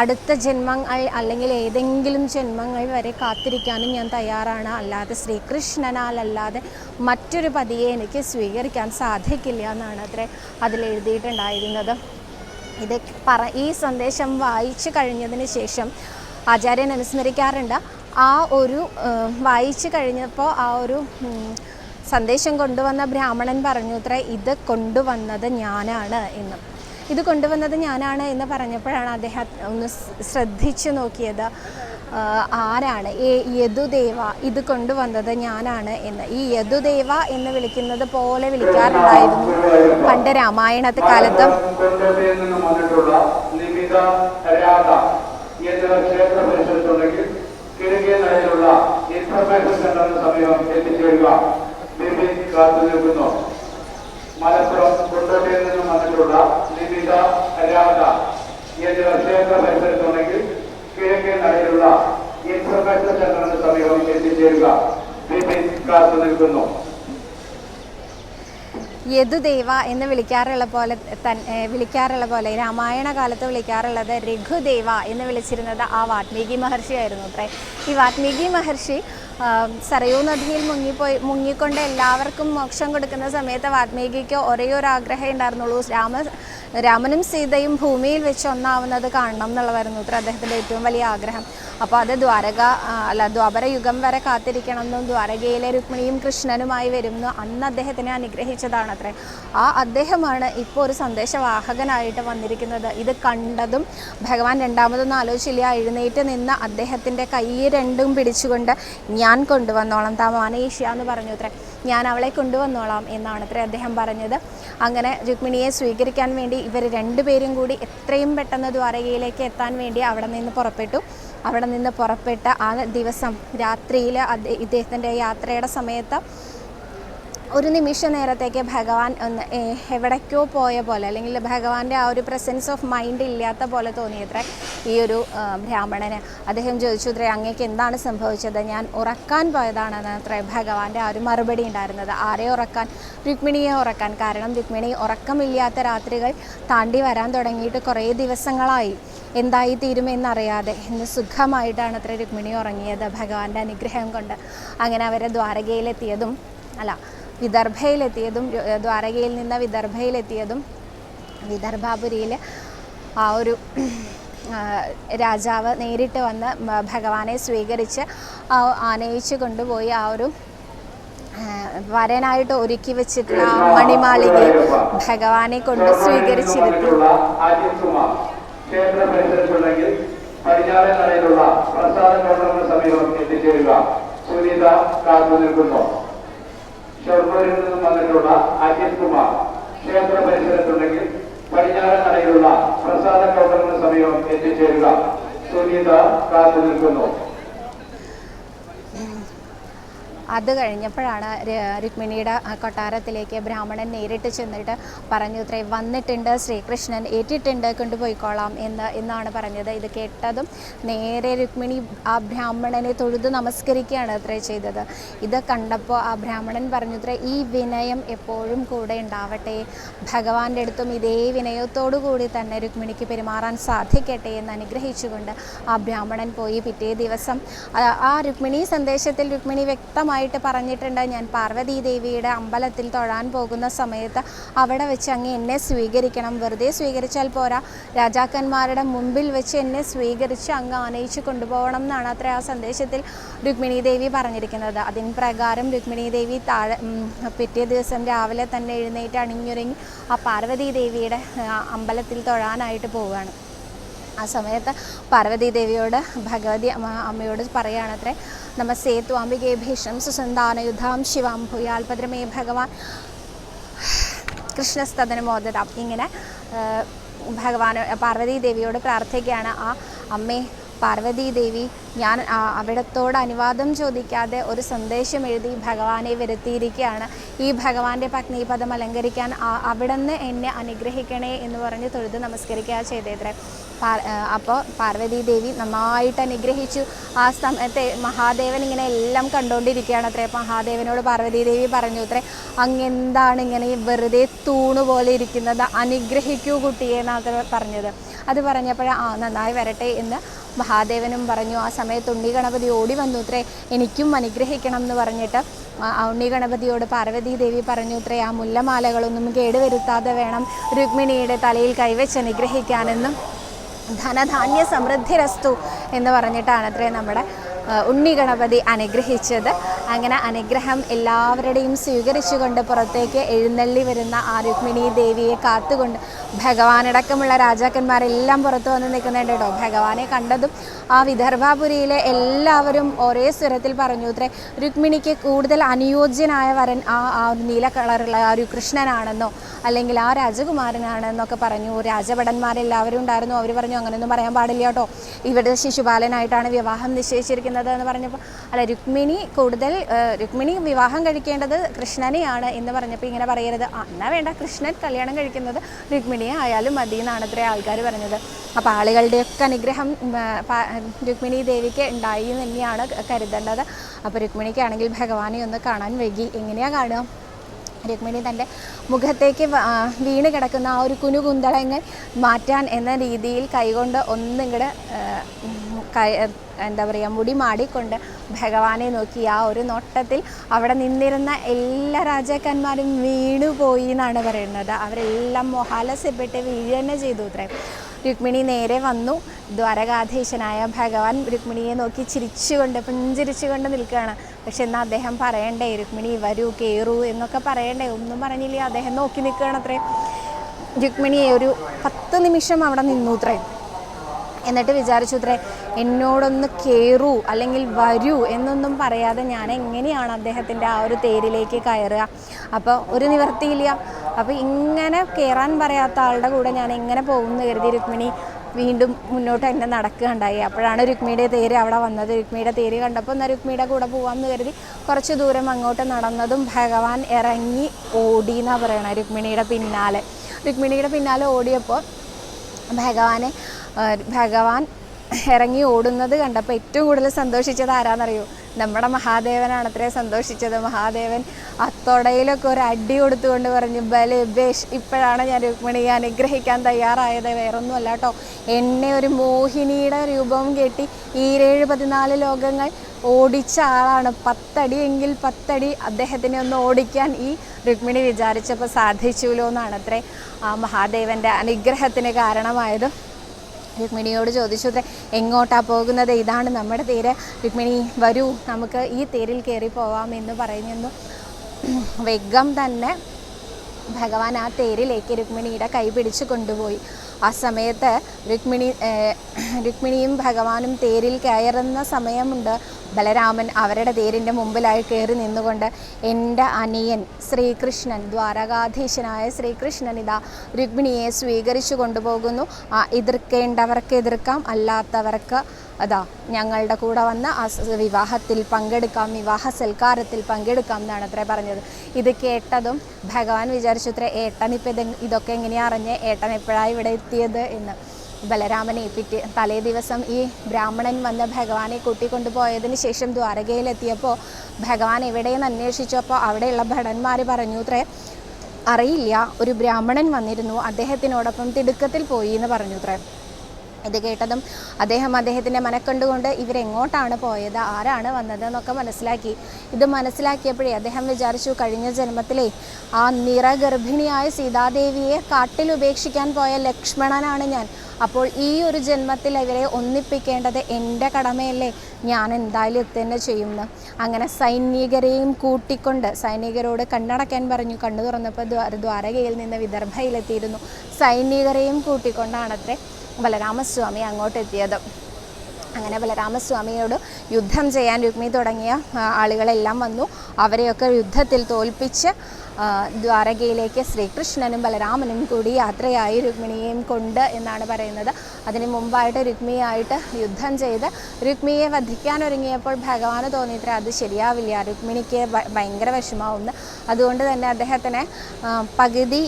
അടുത്ത ജന്മങ്ങൾ അല്ലെങ്കിൽ ഏതെങ്കിലും ജന്മങ്ങൾ വരെ കാത്തിരിക്കാനും ഞാൻ തയ്യാറാണ്. അല്ലാതെ ശ്രീകൃഷ്ണനാലല്ലാതെ മറ്റൊരു പതിയെ എനിക്ക് സ്വീകരിക്കാൻ സാധിക്കില്ല എന്നാണ് അത്രേ അതിലെഴുതിയിട്ടുണ്ടായിരുന്നത് ഇത് പറ ഈ സന്ദേശം വായിച്ചു കഴിഞ്ഞതിന് ശേഷം ആചാര്യൻ അനുസ്മരിക്കാറുണ്ട്. ആ ഒരു വായിച്ചു കഴിഞ്ഞപ്പോൾ ആ ഒരു സന്ദേശം കൊണ്ടുവന്ന ബ്രാഹ്മണൻ പറഞ്ഞു അത്ര ഇത് കൊണ്ടുവന്നത് ഞാനാണ് എന്ന്. ഇത് കൊണ്ടുവന്നത് ഞാനാണ് എന്ന് പറഞ്ഞപ്പോഴാണ് അദ്ദേഹം ഒന്ന് ശ്രദ്ധിച്ചു നോക്കിയത് ആരാണ്? ഏ യദുദേവ ഇത് കൊണ്ടുവന്നത് ഞാനാണ് എന്ന്. ഈ യദുദേവ എന്ന് വിളിക്കുന്നത് പോലെ വിളിക്കാറുണ്ടായിരുന്നു പണ്ട് രാമായണത്തെ കാലത്ത്. ഇൻഫർമേഷൻ മലപ്പുറം കൊണ്ടോട്ടിയിൽ നിന്നും വന്നിട്ടുള്ള നിമിത രാധ എന്നിവർ ക്ഷേത്ര പരിസരത്തുണ്ടെങ്കിൽ കിഴക്കേ നടയിലുള്ള ഇൻഫർമേഷൻ സെന്ററിന് സമീപം എത്തിച്ചേരുക. ബിബിൻ കാത്തു നിൽക്കുന്നു. യദുദേവ എന്ന് വിളിക്കാറുള്ള പോലെ തന്നെ വിളിക്കാറുള്ള പോലെ രാമായണ കാലത്ത് വിളിക്കാറുള്ളത് രഘുദേവ എന്ന് വിളിച്ചിരുന്നത് ആ വാത്മീകി മഹർഷിയായിരുന്നു അത്രേ. ഈ വാത്മീകി മഹർഷി സരയൂ നദിയിൽ മുങ്ങിപ്പോയി മുങ്ങിക്കൊണ്ട് എല്ലാവർക്കും മോക്ഷം കൊടുക്കുന്ന സമയത്ത് വാത്മീകിക്ക് ഒരേ ഒരു ആഗ്രഹം ഉണ്ടായിരുന്നുള്ളൂ. രാമ രാമനും സീതയും ഭൂമിയിൽ വെച്ച് ഒന്നാവുന്നത് കാണണം എന്നുള്ളതായിരുന്നു അത്ര അദ്ദേഹത്തിന്റെ ഏറ്റവും വലിയ ആഗ്രഹം. അപ്പോൾ അത് ദ്വാരക അല്ല ദ്വാപര യുഗം വരെ കാത്തിരിക്കണമെന്നും ദ്വാരകയിലെ രുക്മിണിയും കൃഷ്ണനുമായി വരുന്നു അന്ന് അദ്ദേഹത്തിനെ അനുഗ്രഹിച്ചതാണ് അത്രേ ആ അദ്ദേഹമാണ് ഇപ്പോൾ ഒരു സന്ദേശവാഹകനായിട്ട് വന്നിരിക്കുന്നത്. ഇത് കണ്ടതും ഭഗവാൻ രണ്ടാമതൊന്നും ആലോചിച്ചില്ല എഴുന്നേറ്റ് നിന്ന് അദ്ദേഹത്തിന്റെ കൈ രണ്ടും പിടിച്ചുകൊണ്ട് ഞാൻ കൊണ്ടുവന്നോളാം താ മാനേഷ്യ എന്ന് പറഞ്ഞു അത്രേ. ഞാൻ അവളെ കൊണ്ടുവന്നോളാം എന്നാണ് അത്രേ അദ്ദേഹം പറഞ്ഞത്. അങ്ങനെ രുക്മിണിയെ സ്വീകരിക്കാൻ വേണ്ടി ഇവർ രണ്ടുപേരും കൂടി എത്രയും പെട്ടെന്ന് ദ്വാരകയിലേക്ക് എത്താൻ വേണ്ടി അവിടെ നിന്ന് പുറപ്പെട്ടു. അവിടെ നിന്ന് പുറപ്പെട്ട ആ ദിവസം രാത്രിയിൽ അദ്ദേഹത്തിന്റെ യാത്രയുടെ സമയത്ത് ഒരു നിമിഷ നേരത്തേക്ക് ഭഗവാൻ ഒന്ന് എവിടേക്കോ പോയ പോലെ അല്ലെങ്കിൽ ഭഗവാന്റെ ആ ഒരു പ്രസൻസ് ഓഫ് മൈൻഡ് ഇല്ലാത്ത പോലെ തോന്നിയത്രേ ഈ ഒരു ബ്രാഹ്മണന്. അദ്ദേഹം ചോദിച്ചു അത്രേ അങ്ങേക്ക് എന്താണ് സംഭവിച്ചത്? ഞാൻ ഉറക്കാൻ പോയതാണെന്ന് അത്രേ ഭഗവാന്റെ ആ ഒരു മറുപടി ഉണ്ടായിരുന്നത്. ആരെ ഉറക്കാൻ? രുക്മിണിയെ ഉറക്കാൻ. കാരണം രുക്മിണി ഉറക്കമില്ലാത്ത രാത്രികൾ താണ്ടി വരാൻ തുടങ്ങിയിട്ട് കുറേ ദിവസങ്ങളായി. എന്തായി തീരുമെന്നറിയാതെ ഇന്ന് സുഖമായിട്ടാണ് അത്ര രുക്മിണി ഉറങ്ങിയത് ഭഗവാന്റെ അനുഗ്രഹം കൊണ്ട്. അങ്ങനെ അവരെ ദ്വാരകയിലെത്തിയതും അല്ല വിദർഭയിലെത്തിയതും ദ്വാരകയിൽ നിന്ന് വിദർഭയിലെത്തിയതും വിദർഭാപുരിയിൽ ആ ഒരു രാജാവ് നേരിട്ട് വന്ന് ഭഗവാനെ സ്വീകരിച്ച് ആനയിച്ചു കൊണ്ടുപോയി ആ ഒരു വരനായിട്ട് ഒരുക്കി വെച്ചിട്ടുള്ള ആ മണിമാളിക ഭഗവാനെ കൊണ്ട് സ്വീകരിച്ചിരുത്തി. ക്ഷേത്ര നടയിലുള്ള പ്രസാദ സമീപം എത്തിച്ചേരുക. സുനിത കാത്തു നിൽക്കുന്നു. ഷൊർണൂരിൽ നിന്നും വന്നിട്ടുള്ള അജിത് കുമാർ ക്ഷേത്ര പരിസരത്തുണ്ടെങ്കിൽ പടിഞ്ഞാറൻ നടയിലുള്ള പ്രസാദ കൗണ്ടറിന് സമീപം എത്തിച്ചേരുക. സുനീത കാത്തു നിൽക്കുന്നു. അത് കഴിഞ്ഞപ്പോഴാണ് രുക്മിണിയുടെ കൊട്ടാരത്തിലേക്ക് ബ്രാഹ്മണൻ നേരിട്ട് ചെന്നിട്ട് പറഞ്ഞു ഇത്രേ വന്നിട്ടുണ്ട് ശ്രീകൃഷ്ണൻ ഏറ്റിട്ടുണ്ട് കൊണ്ടുപോയിക്കോളാം എന്ന് എന്നാണ് പറഞ്ഞത്. ഇത് കേട്ടതും നേരെ രുക്മിണി ആ ബ്രാഹ്മണനെ തൊഴുത് നമസ്കരിക്കുകയാണ് അത്രേ ചെയ്തത്. ഇത് കണ്ടപ്പോൾ ആ ബ്രാഹ്മണൻ പറഞ്ഞു ഈ വിനയം എപ്പോഴും കൂടെ ഉണ്ടാവട്ടെ. ഭഗവാന്റെ അടുത്തും ഇതേ വിനയത്തോടു കൂടി തന്നെ രുക്മിണിക്ക് പെരുമാറാൻ സാധിക്കട്ടെ എന്ന് അനുഗ്രഹിച്ചുകൊണ്ട് ആ ബ്രാഹ്മണൻ പോയി പിറ്റേ ദിവസം ആ രുക്മിണി സന്ദേശത്തിൽ രുക്മിണി വ്യക്തമായി പ്രത്യേകമായിട്ട് പറഞ്ഞിട്ടുണ്ട്. ഞാൻ പാർവതി ദേവിയുടെ അമ്പലത്തിൽ തൊഴാൻ പോകുന്ന സമയത്ത് അവിടെ വെച്ച് അങ്ങ് എന്നെ സ്വീകരിക്കണം. വെറുതെ സ്വീകരിച്ചാൽ പോരാ. രാജാക്കന്മാരുടെ മുമ്പിൽ വെച്ച് എന്നെ സ്വീകരിച്ച് അങ്ങ് ആനയിച്ച് കൊണ്ടുപോകണം എന്നാണ് അത്ര ആ സന്ദേശത്തിൽ രുക്മിണി ദേവി പറഞ്ഞിരിക്കുന്നത്. അതിന് പ്രകാരം രുക്മിണി ദേവി താഴെ പിറ്റേ ദിവസം രാവിലെ തന്നെ എഴുന്നേറ്റ് അണിഞ്ഞൊരുങ്ങി ആ പാർവതി ദേവിയുടെ അമ്പലത്തിൽ തൊഴാനായിട്ട് പോവുകയാണ്. ആ സമയത്ത് പാർവതി ദേവിയോട് ഭഗവതി അമ്മ അമ്മയോട് പറയുകയാണത്രേ നമസ്തേ ത്വാംബികേ ഭീഷം സുസന്താനയുധാം ശിവാം ഭൂയാൽപദ്രമേ ഭഗവാൻ കൃഷ്ണസ്തനമോദതം ഇങ്ങനെ ഭഗവാൻ പാർവതി ദേവിയോട് പ്രാർത്ഥിക്കുകയാണ് ആ അമ്മേ പാർവതി ദേവി ഞാൻ അവിടത്തോട് അനുവാദം ചോദിക്കാതെ ഒരു സന്ദേശം എഴുതി ഭഗവാനെ വരുത്തിയിരിക്കുകയാണ്. ഈ ഭഗവാന്റെ പത്നീപദം അലങ്കരിക്കാൻ അവിടുന്ന് എന്നെ അനുഗ്രഹിക്കണേ എന്ന് പറഞ്ഞ് തൊഴുത് നമസ്കരിക്കുക ചെയ്തേത്രേ അപ്പോൾ പാർവതീദേവി നന്നായിട്ട് അനുഗ്രഹിച്ചു. ആ സമയത്ത് മഹാദേവൻ ഇങ്ങനെ എല്ലാം കണ്ടുകൊണ്ടിരിക്കുകയാണ് അത്രേ. മഹാദേവനോട് പാർവതീദേവി പറഞ്ഞു അത്രേ അങ്ങെന്താണ് ഇങ്ങനെ വെറുതെ തൂണ് പോലെ ഇരിക്കുന്നത്? അനുഗ്രഹിക്കൂ കുട്ടിയെ എന്നാണ് പറഞ്ഞത്. അത് പറഞ്ഞപ്പോൾ ആ നന്നായി വരട്ടെ എന്ന് മഹാദേവനും പറഞ്ഞു ആ സമയത്ത് ഉണ്ണി ഗണപതി ഓടി വന്നു അത്രേ എനിക്കും അനുഗ്രഹിക്കണം എന്ന് പറഞ്ഞിട്ട് ഉണ്ണി ഗണപതിയോട് പാർവതി ദേവി പറഞ്ഞു അത്രേ ആ മുല്ലമാലകളൊന്നും കേടുവരുത്താതെ വേണം രുക്മിണിയുടെ തലയിൽ കൈവച്ച് അനുഗ്രഹിക്കാനെന്നും ധനധാന്യ സമൃദ്ധിരസ്തു എന്ന് പറഞ്ഞിട്ടാണ് അത്രേ നമ്മുടെ ഉണ്ണി ഗണപതി അനുഗ്രഹിച്ചത്. അങ്ങനെ അനുഗ്രഹം എല്ലാവരുടെയും സ്വീകരിച്ചുകൊണ്ട് പുറത്തേക്ക് എഴുന്നള്ളി വരുന്ന ആ രുക്മിണി ദേവിയെ കാത്തുകൊണ്ട് ഭഗവാനടക്കമുള്ള രാജാക്കന്മാരെല്ലാം പുറത്തു വന്ന് നിൽക്കുന്നുണ്ട് കേട്ടോ. ഭഗവാനെ കണ്ടതും ആ വിദർഭാപുരിയിലെ എല്ലാവരും ഒരേ സ്വരത്തിൽ പറഞ്ഞു ഇത്രേ രുക്മിണിക്ക് കൂടുതൽ അനുയോജ്യനായ വരൻ ആ ആ നീല കളറുള്ള ആ ഒരു കൃഷ്ണനാണെന്നോ അല്ലെങ്കിൽ ആ രാജകുമാരനാണെന്നൊക്കെ പറഞ്ഞു. രാജഭടന്മാരെല്ലാവരും ഉണ്ടായിരുന്നു. അവർ പറഞ്ഞു അങ്ങനെയൊന്നും പറയാൻ പാടില്ല കേട്ടോ. ഇവിടെ ശിശുപാലനായിട്ടാണ് വിവാഹം നിശ്ചയിച്ചിരിക്കുന്നത്. എന്ന് പറഞ്ഞപ്പോൾ അല്ല രുക്മിണി കൂടുതൽ രുക്മിണി വിവാഹം കഴിക്കേണ്ടത് കൃഷ്ണനെയാണ് എന്ന് പറഞ്ഞപ്പോൾ ഇങ്ങനെ പറയരുത്. എന്നാ വേണ്ട കൃഷ്ണൻ കല്യാണം കഴിക്കുന്നത് രുക്മിണിയെ ആയാലും മതി എന്നാണ് അത്രേ ആൾക്കാർ പറഞ്ഞത്. അപ്പോൾ ആളുകളുടെയൊക്കെ അനുഗ്രഹം രുക്മിണി ദേവിക്ക് ഉണ്ടായി തന്നെയാണ് കരുതേണ്ടത്. അപ്പോൾ രുക്മിണിക്കാണെങ്കിൽ ഭഗവാനെ ഒന്ന് കാണാൻ വൈകി. എങ്ങനെയാണ് കാണുക? രുക്മിണി തന്റെ മുഖത്തേക്ക് വീണ് കിടക്കുന്ന ആ ഒരു കുനു കുന്തളങ്ങൾ മാറ്റാൻ എന്ന രീതിയിൽ കൈകൊണ്ട് ഒന്നിങ്ങടെ എന്താ പറയുക മുടി മാടിക്കൊണ്ട് ഭഗവാനെ നോക്കി ആ ഒരു നോട്ടത്തിൽ അവിടെ നിന്നിരുന്ന എല്ലാ രാജാക്കന്മാരും വീണുപോയി എന്നാണ് പറയുന്നത്. അവരെല്ലാം മൊഹാലസ്യപ്പെട്ട് വീഴന്നെ ചെയ്തു അത്രേ രുക്മിണി നേരെ വന്നു. ദ്വാരകാധീശനായ ഭഗവാൻ രുക്മിണിയെ നോക്കി ചിരിച്ചുകൊണ്ട് പുഞ്ചിരിച്ചുകൊണ്ട് നിൽക്കുകയാണ്. പക്ഷെ എന്നാൽ അദ്ദേഹം പറയണ്ടേ രുക്മിണി വരൂ കയറൂ എന്നൊക്കെ പറയണ്ടേ? ഒന്നും പറഞ്ഞില്ല? അദ്ദേഹം നോക്കി നിൽക്കുകയാണ് അത്രേ. രുക്മിണിയെ ഒരു പത്ത് നിമിഷം അവിടെ നിന്നു അത്രേ എന്നിട്ട് വിചാരിച്ചു അത്രേ എന്നോടൊന്ന് കയറൂ അല്ലെങ്കിൽ വരൂ എന്നൊന്നും പറയാതെ ഞാൻ എങ്ങനെയാണ് അദ്ദേഹത്തിന്റെ ആ ഒരു തേരിലേക്ക് കയറുക? അപ്പോൾ ഒരു നിവർത്തിയില്ല അപ്പോൾ ഇങ്ങനെ കയറാൻ പറയാത്ത ആളുടെ കൂടെ ഞാൻ എങ്ങനെ പോകുമെന്ന് കരുതി രുക്മിണി വീണ്ടും മുന്നോട്ട് തന്നെ നടക്കുകയുണ്ടായി. അപ്പോഴാണ് രുക്മിയുടെ തേര് അവിടെ വന്നത്. രുക്മിയുടെ തേര് കണ്ടപ്പോൾ എന്നാൽ രുക്മിയുടെ കൂടെ പോകാമെന്ന് കരുതി കുറച്ച് ദൂരം അങ്ങോട്ട് നടന്നതും ഭഗവാൻ ഇറങ്ങി ഓടി എന്നാണ് പറയണത് രുക്മിണിയുടെ പിന്നാലെ. രുക്മിണിയുടെ പിന്നാലെ ഓടിയപ്പോൾ ഭഗവാനെ ഭഗവാൻ ഇറങ്ങി ഓടുന്നത് കണ്ടപ്പോൾ ഏറ്റവും കൂടുതൽ സന്തോഷിച്ചത് ആരാന്നറിയോ? നമ്മുടെ മഹാദേവനാണ്. അത്രയും സന്തോഷിച്ചത്. മഹാദേവൻ അത്തൊടയിലൊക്കെ ഒരു അടി കൊടുത്തുകൊണ്ട് പറഞ്ഞു ബലെ ബേഷ് ഇപ്പോഴാണ് ഞാൻ രുക്മിണിയെ അനുഗ്രഹിക്കാൻ തയ്യാറായത്. വേറൊന്നുമല്ല കേട്ടോ. എന്നെ ഒരു മോഹിനിയുടെ രൂപം കെട്ടി ഈരേഴ് പതിനാല് ലോകങ്ങൾ ഓടിച്ച ആളാണ്. പത്തടിയെങ്കിൽ പത്തടി അദ്ദേഹത്തിനെ ഒന്ന് ഓടിക്കാൻ ഈ രുക്മിണി വിചാരിച്ചപ്പോൾ സാധിച്ചുല്ലോ എന്നാണ് അത്രേ ആ മഹാദേവന്റെ അനുഗ്രഹത്തിന് കാരണമായത്. രുക്മിണിയോട് ചോദിച്ചു "ദേ, എങ്ങോട്ടാ പോകുന്നത്? ഇതാണ് നമ്മുടെ തീര്. രുക്മിണി വരൂ. നമുക്ക് ഈ തേരിൽ കയറി പോവാം എന്ന് പറയുന്നു. വേഗം തന്നെ ഭഗവാൻ ആ തേരിലേക്ക് രുക്മിണിയുടെ കൈ പിടിച്ച് കൊണ്ടുപോയി. ആ സമയത്ത് രുക്മിണി രുക്മിണിയും ഭഗവാനും തേരിൽ കയറുന്ന സമയമുണ്ട്. ബലരാമൻ അവരുടെ തേരിന്റെ മുമ്പിലായി കയറി നിന്നുകൊണ്ട് എന്റെ അനിയൻ ശ്രീകൃഷ്ണൻ ദ്വാരകാധീശനായ ശ്രീകൃഷ്ണൻ ഇതാ രുക്മിണിയെ സ്വീകരിച്ചു കൊണ്ടുപോകുന്നു. എതിർക്കേണ്ടവർക്ക് എതിർക്കാം അല്ലാത്തവർക്ക് അതാ ഞങ്ങളുടെ കൂടെ വന്ന് ആ വിവാഹത്തിൽ പങ്കെടുക്കാം വിവാഹ സൽക്കാരത്തിൽ പങ്കെടുക്കാം എന്നാണ് അത്രേ പറഞ്ഞത്. ഇത് കേട്ടതും ഭഗവാൻ വിചാരിച്ചു ഏട്ടൻ ഇപ്പം ഇത് ഇതൊക്കെ എങ്ങനെയാ അറിഞ്ഞ്? ഏട്ടൻ എപ്പോഴാണ് ഇവിടെ എത്തിയത് എന്ന്. ബലരാമനെ പിറ്റേ തലേ ദിവസം ഈ ബ്രാഹ്മണൻ വന്ന് ഭഗവാനെ കൂട്ടിക്കൊണ്ടുപോയതിന് ശേഷം ദ്വാരകയിലെത്തിയപ്പോൾ ഭഗവാൻ എവിടെയെന്ന് അന്വേഷിച്ചപ്പോൾ അവിടെയുള്ള ഭടന്മാർ പറഞ്ഞു അത്രേ അറിയില്ല. ഒരു ബ്രാഹ്മണൻ വന്നിരുന്നു. അദ്ദേഹത്തിനോടൊപ്പം തിടുക്കത്തിൽ പോയി എന്ന് പറഞ്ഞു അത്രേ ഇത് കേട്ടതും അദ്ദേഹം അദ്ദേഹത്തിന്റെ മനക്കണ്ടുകൊണ്ട് ഇവരെങ്ങോട്ടാണ് പോയത് ആരാണ് വന്നത് എന്നൊക്കെ മനസ്സിലാക്കി. ഇത് മനസ്സിലാക്കിയപ്പോഴേ അദ്ദേഹം വിചാരിച്ചു കഴിഞ്ഞ ജന്മത്തിലെ ആ നിറഗർഭിണിയായ സീതാദേവിയെ കാട്ടിൽ ഉപേക്ഷിക്കാൻ പോയ ലക്ഷ്മണനാണ് ഞാൻ. അപ്പോൾ ഈ ഒരു ജന്മത്തിൽ ഇവരെ ഒന്നിപ്പിക്കേണ്ടത് എന്റെ കടമയല്ലേ? ഞാൻ എന്തായാലും തന്നെ ചെയ്യുമെന്ന്. അങ്ങനെ സൈനികരെയും കൂട്ടിക്കൊണ്ട് സൈനികരോട് കണ്ണടക്കാൻ പറഞ്ഞു. കണ്ണു തുറന്നപ്പോൾ ദ്വാ- ദ്വാരകയിൽ നിന്ന് വിദർഭയിലെത്തിയിരുന്നു. സൈനികരെയും കൂട്ടിക്കൊണ്ടാണത്രേ ബലരാമസ്വാമി അങ്ങോട്ടെത്തിയത്. അങ്ങനെ ബലരാമസ്വാമിയോട് യുദ്ധം ചെയ്യാൻ രുക്മി തുടങ്ങിയ ആളുകളെല്ലാം വന്നു. അവരെയൊക്കെ യുദ്ധത്തിൽ തോൽപ്പിച്ച് ദ്വാരകയിലേക്ക് ശ്രീകൃഷ്ണനും ബലരാമനും കൂടി യാത്രയായി രുക്മിണിയെയും കൊണ്ട് എന്നാണ് പറയുന്നത്. അതിന് മുമ്പായിട്ട് രുക്മിയായിട്ട് യുദ്ധം ചെയ്ത് രുക്മിയെ വധിക്കാൻ ഒരുങ്ങിയപ്പോൾ ഭഗവാന് തോന്നിയത്ര അത് ശരിയാവില്ല. രുക്മിണിക്ക് ഭയങ്കര വിഷമാവുന്നു അതുകൊണ്ട് തന്നെ അദ്ദേഹത്തിനെ പകുതി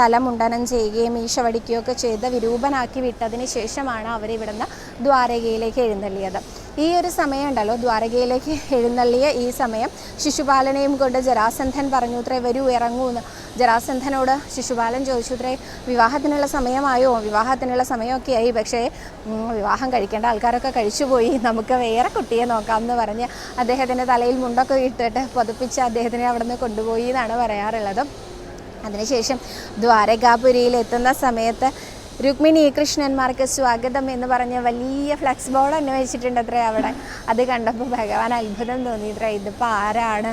തലമുണ്ടനം ചെയ്യുകയും ഈശവടിക്കുകയൊക്കെ ചെയ്ത് വിരൂപനാക്കി വിട്ടതിന് ശേഷമാണ് അവർ ഇവിടുന്ന് ദ്വാരകയിലേക്ക് എഴുന്നള്ളിയത്. ഈ ഒരു സമയം ഉണ്ടല്ലോ ദ്വാരകയിലേക്ക് എഴുന്നള്ളിയ ഈ സമയം ശിശുപാലനെയും കൊണ്ട് ജരാസന്ധൻ പറഞ്ഞു ഇത്രേ വരൂ ഇറങ്ങൂ എന്ന്. ജരാസന്ധനോട് ശിശുപാലൻ ചോദിച്ചു ഇത്രേ വിവാഹത്തിനുള്ള സമയമായോ? വിവാഹത്തിനുള്ള സമയമൊക്കെ ആയി പക്ഷേ വിവാഹം കഴിക്കേണ്ട ആൾക്കാരൊക്കെ കഴിച്ചുപോയി. നമുക്ക് വേറെ കുട്ടിയെ നോക്കാം എന്ന് പറഞ്ഞ് അദ്ദേഹത്തിന്റെ തലയിൽ മുണ്ടൊക്കെ ഇട്ടിട്ട് പൊതുപ്പിച്ച് അദ്ദേഹത്തിനെ അവിടെ നിന്ന് കൊണ്ടുപോയി എന്നാണ് പറയാറുള്ളത്. അതിനുശേഷം ദ്വാരകാപുരിയിൽ എത്തുന്ന സമയത്ത് രുക്മിണി കൃഷ്ണന്മാർക്ക് സ്വാഗതം എന്ന് പറഞ്ഞ വലിയ ഫ്ലക്സ് ബോർഡ് അന്വേഷിച്ചിട്ടുണ്ട് അത്രേ അവിടെ. അത് കണ്ടപ്പോൾ ഭഗവാൻ അത്ഭുതം തോന്നി. ഇത്ര ഇതിപ്പോൾ ആരാണ്?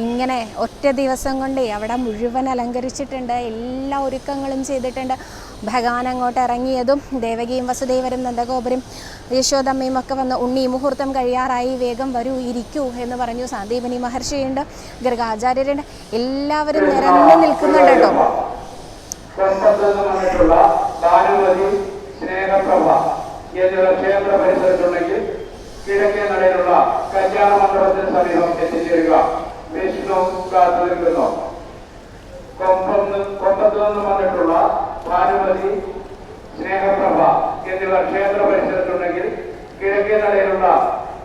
ഇങ്ങനെ ഒറ്റ ദിവസം കൊണ്ട് അവിടെ മുഴുവൻ അലങ്കരിച്ചിട്ടുണ്ട്. എല്ലാ ഒരുക്കങ്ങളും ചെയ്തിട്ടുണ്ട്. ഭഗവാൻ അങ്ങോട്ട് ഇറങ്ങിയതും ദേവകിയും വസുദേവരും നന്ദഗോപരും യശോദമ്മയും ഒക്കെ വന്ന് ഉണ്ണി മുഹൂർത്തം കഴിയാറായി വേഗം വരൂ ഇരിക്കൂ എന്ന് പറഞ്ഞു. സാന്ദീപനി മഹർഷിയുണ്ട് ഗർഗാചാര്യരുണ്ട് എല്ലാവരും നിരന്ന് നിൽക്കുന്നുണ്ട് കേട്ടോ. കൊമ്പത്ത് നിന്ന് സ്നേഹപ്രഭ എന്നുള്ള ക്ഷേത്ര പരിസരത്തുണ്ടെങ്കിൽ കിഴക്കേ നടയിലുള്ള കല്യാണ മണ്ഡപത്തിന് സമീപം എത്തിച്ചേരുക. വിഷ്ണു കാത്തു നിൽക്കുന്നു കൊമ്പത്ത് നിന്ന് വന്നിട്ടുള്ള ഭാനുമതി സ്നേഹപ്രഭ എന്നിവ ക്ഷേത്ര പരിസരത്തുണ്ടെങ്കിൽ കിഴക്കേ നടയിലുള്ള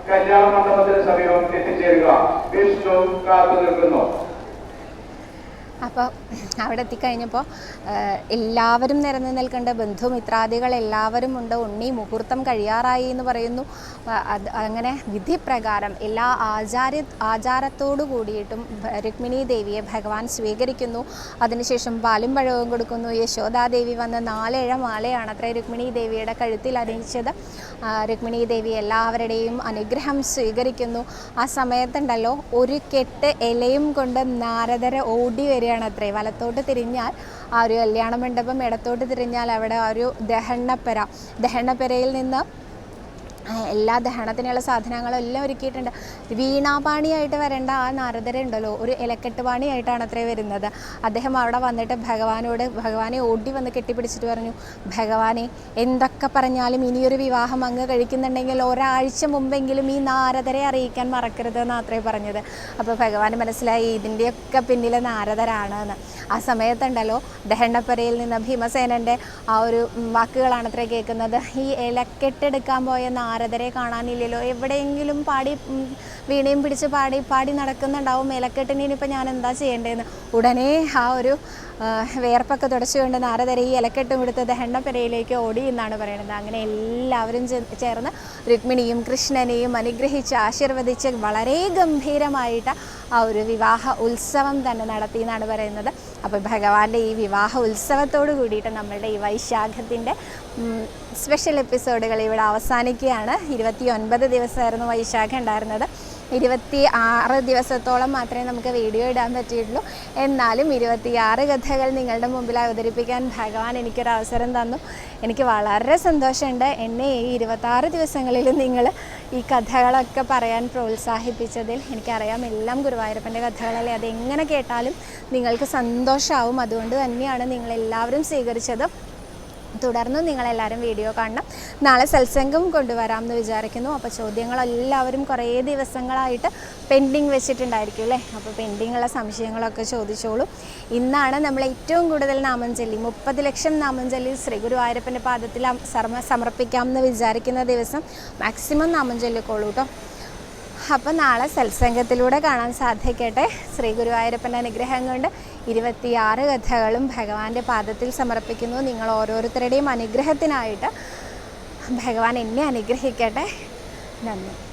കല്യാണ മണ്ഡപത്തിന് സമീപം എത്തിച്ചേരുക. വിഷ്ണു കാത്തു അപ്പോൾ അവിടെ എത്തിക്കഴിഞ്ഞപ്പോൾ എല്ലാവരും നിരന്ന് നിൽക്കേണ്ട. ബന്ധുമിത്രാദികൾ എല്ലാവരും ഉണ്ട്. ഉണ്ണി മുഹൂർത്തം കഴിയാറായി എന്ന് പറയുന്നു. അത് അങ്ങനെ വിധിപ്രകാരം എല്ലാ ആചാര ആചാരത്തോടു കൂടിയിട്ടും രുക്മിണി ദേവിയെ ഭഗവാൻ സ്വീകരിക്കുന്നു. അതിനുശേഷം പാലും പഴവും കൊടുക്കുന്നു. യശോദാദേവി വന്ന് നാലേഴ മാലയാണ് അത്ര രുക്മിണി ദേവിയുടെ കഴുത്തിൽ അണിയിച്ചത്. രുക്മിണി ദേവി എല്ലാവരുടെയും അനുഗ്രഹം സ്വീകരിക്കുന്നു. ആ സമയത്തുണ്ടല്ലോ ഒരു കെട്ട് ഇലയും കൊണ്ട് നാരദര ഓടി വരികയാണ് അത്രേ വലത്തോട്ട് തിരിഞ്ഞാൽ ആ ഒരു കല്യാണ മണ്ഡപം ഇടത്തോട്ട് തിരിഞ്ഞാൽ അവിടെ ഒരു ദഹണ്ണപ്പെര ദഹണ്ണപ്പെരയിൽ നിന്ന് എല്ലാ ദഹനത്തിനുള്ള സാധനങ്ങളും എല്ലാം ഒരുക്കിയിട്ടുണ്ട്. വീണാപാണിയായിട്ട് വരേണ്ട ആ നാരദരുണ്ടല്ലോ ഒരു ഇലക്കെട്ട് പാണിയായിട്ടാണ് അത്രേ വരുന്നത്. അദ്ദേഹം അവിടെ വന്നിട്ട് ഭഗവാനോട് ഭഗവാനെ ഓടി വന്ന് കെട്ടിപ്പിടിച്ചിട്ട് പറഞ്ഞു ഭഗവാനെ എന്തൊക്കെ പറഞ്ഞാലും ഇനിയൊരു വിവാഹം അങ്ങ് കഴിക്കുന്നുണ്ടെങ്കിൽ ഒരാഴ്ച മുമ്പെങ്കിലും ഈ നാരദരെ അറിയിക്കാൻ മറക്കരുത് എന്ന് അത്രേ പറഞ്ഞത്. അപ്പോൾ ഭഗവാൻ മനസ്സിലായി ഇതിന്റെയൊക്കെ പിന്നിൽ നാരദരാണ് എന്ന് ആ സമയത്തുണ്ടല്ലോ ദഹണ്ണപ്പരയിൽ നിന്ന് ഭീമസേനന്റെ ആ ഒരു വാക്കുകളാണ് അത്രേ കേൾക്കുന്നത്. ഈ ഇലക്കെട്ടെടുക്കാൻ പോയ നാരദരെ കാണാനില്ലല്ലോ. എവിടെയെങ്കിലും പാടി വീണയും പിടിച്ച് പാടി പാടി നടക്കുന്നുണ്ടാവും മേലക്കെട്ടിനിപ്പോൾ ഞാൻ എന്താ ചെയ്യേണ്ടതെന്ന് ഉടനെ ആ ഒരു വേർപ്പൊക്കെ തുടച്ചുകൊണ്ട് നാരദരെ ഈ ഇലക്കെട്ടും എടുത്ത് ദഹണ്ണപ്പരയിലേക്ക് ഓടി എന്നാണ് പറയുന്നത്. അങ്ങനെ എല്ലാവരും ചേർന്ന് രുക്മിണിയും കൃഷ്ണനെയും അനുഗ്രഹിച്ച് ആശീർവദിച്ച് വളരെ ഗംഭീരമായിട്ട് ആ ഒരു വിവാഹ ഉത്സവം തന്നെ നടത്തി എന്നാണ് പറയുന്നത്. അപ്പോൾ ഭഗവാന്റെ ഈ വിവാഹ ഉത്സവത്തോട് കൂടിയിട്ട് നമ്മളുടെ ഈ വൈശാഖത്തിന്റെ സ്പെഷ്യൽ എപ്പിസോഡുകൾ ഇവിടെ അവസാനിക്കുകയാണ്. ഇരുപത്തി ഒൻപത് ദിവസമായിരുന്നു വൈശാഖം ഉണ്ടായിരുന്നത്. ഇരുപത്തി ആറ് ദിവസത്തോളം മാത്രമേ നമുക്ക് വീഡിയോ ഇടാൻ പറ്റിയിട്ടുള്ളൂ. എന്നാലും ഇരുപത്തിയാറ് കഥകൾ നിങ്ങളുടെ മുമ്പിൽ അവതരിപ്പിക്കാൻ ഭഗവാൻ എനിക്കൊരു അവസരം തന്നു. എനിക്ക് വളരെ സന്തോഷമുണ്ട്. എന്നെ ഈ ഇരുപത്താറ് ദിവസങ്ങളിൽ നിങ്ങൾ ഈ കഥകളൊക്കെ പറയാൻ പ്രോത്സാഹിപ്പിച്ചതിൽ എനിക്കറിയാം എല്ലാം ഗുരുവായൂരപ്പന്റെ കഥകളല്ലേ. അതെങ്ങനെ കേട്ടാലും നിങ്ങൾക്ക് സന്തോഷമാവും അതുകൊണ്ട് തന്നെയാണ് നിങ്ങളെല്ലാവരും സ്വീകരിച്ചത്. തുടർന്നും നിങ്ങളെല്ലാവരും വീഡിയോ കാണണം. നാളെ സത്സംഗം കൊണ്ടുവരാമെന്ന് വിചാരിക്കുന്നു. അപ്പോൾ ചോദ്യങ്ങളെല്ലാവരും കുറേ ദിവസങ്ങളായിട്ട് പെൻഡിങ് വെച്ചിട്ടുണ്ടായിരിക്കും അല്ലേ? അപ്പോൾ പെൻഡിങ്ങുള്ള സംശയങ്ങളൊക്കെ ചോദിച്ചോളൂ. ഇന്നാണ് നമ്മൾ ഏറ്റവും കൂടുതൽ നാമം ചൊല്ലി. മുപ്പത് ലക്ഷം നാമം ചൊല്ലി ശ്രീ ഗുരുവായൂരപ്പന്റെ പാദത്തിൽ സർമ സമർപ്പിക്കാം എന്ന് വിചാരിക്കുന്ന ദിവസം മാക്സിമം നാമം ചൊല്ലിക്കോളൂ കേട്ടോ അപ്പോൾ നാളെ സത്സംഗത്തിലൂടെ കാണാൻ സാധിക്കട്ടെ. ശ്രീ ഗുരുവായൂരപ്പന്റെ അനുഗ്രഹം കൊണ്ട് ഇരുപത്തിയാറ് കഥകളും ഭഗവാന്റെ പാദത്തിൽ സമർപ്പിക്കുന്നു. നിങ്ങൾ ഓരോരുത്തരുടെയും അനുഗ്രഹത്തിനായിട്ട് ഭഗവാൻ എന്നെ അനുഗ്രഹിക്കട്ടെ. നന്ദി.